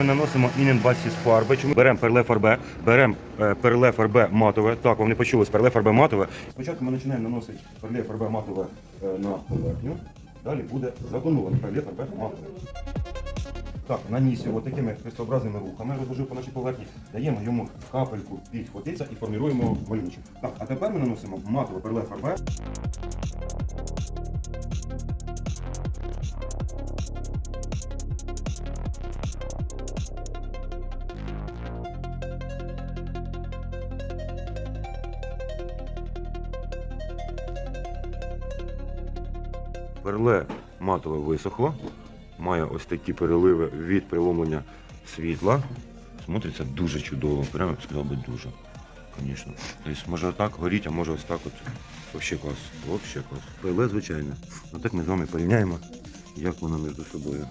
Ми наносимо інен 20 з фарби. Чому беремо перле фарбе, беремо е, перле фарбе матове. Так, вам не почулось, перле фарбе матове. Спочатку ми починаємо наносити перле фарбе матове е, на поверхню. Далі буде затоноване перле фарбе матове. Так, наніс його такими хрестообразними рухами, розложив по нашій поверхні, даємо йому капельку підхватитися і форміруємо малюночок. Так, а тепер ми наносимо матове перле фарбе. Перле матове висохло, має ось такі переливи від приломлення світла. Смотриться дуже чудово, прямо б сказав би дуже. Звісно. Тобто може отак горіть, а може ось так от. Вообще клас. Вообще клас. Перле, звичайно. Ну так ми з вами порівняємо, як воно між собою.